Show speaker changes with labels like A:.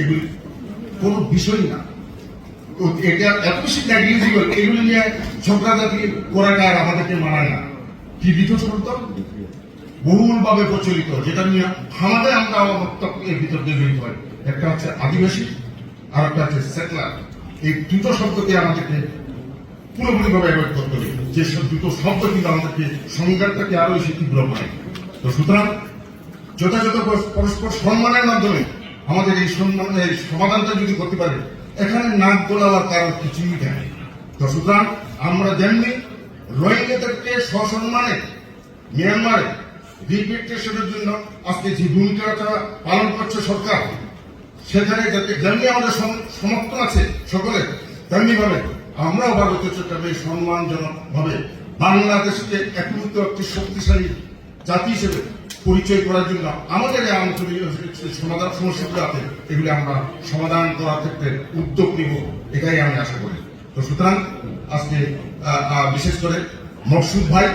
A: এগুলি কোনো বিষয় না। এটা এত বেশি নেগলিজিবল এগুলি নিয়ে ঝগড়াঝাটি করাটা আর আমাদেরকে মানায় না। কি দ্বিতীয় শব্দ বহুল ভাবে প্রচলিত, যেটা নিয়ে আমাদের আমরা মন্তব্য এর ভিতর দিয়ে জড়িত হয় একটা হচ্ছে আদিবাসী আর একটা হচ্ছে সেটলার এই দুটো শব্দকে আমাদেরকে পুরোপুরিভাবে অ্যাভয়েড করতে হবে। যে সব দুটো শব্দ কিন্তু আমাদেরকে সংঘাতটাকে আরও বেশি তীব্র করে। তো সুতরাং যথাযথ পরস্পর সম্মানের মাধ্যমে আমাদের এই সম্মান এই সমাধানটা যদি করতে পারে, এখানে নাক গোলাবার কারণ কিছুই নেই। তো সুতরাং আমরা যেমনি রোহিঙ্গাদেরকে সসম্মানে মিয়ানমারে রিপেট্রেশনের জন্য আজকে যে ভূমিকাটা পালন করছে সরকার, সেখানে যাতে যেমনি আমাদের সম- সমর্থন আছে সকলে তেমনি ভাবে আমরাও ভারতীয় চট্টগ্রামে সম্মানজনক ভাবে বাংলাদেশকে একীভূত একটি শক্তিশালী জাতি হিসেবে পরিচয় করার জন্য আমাদের এই আঞ্চলিক সমাধান সমস্যাগুলো আছে, এগুলি আমরা সমাধান করার ক্ষেত্রে উদ্যোগ নিব, এটাই আমি আশা করি। তো সুতরাং আজকে বিশেষ করে মকসুদ ভাই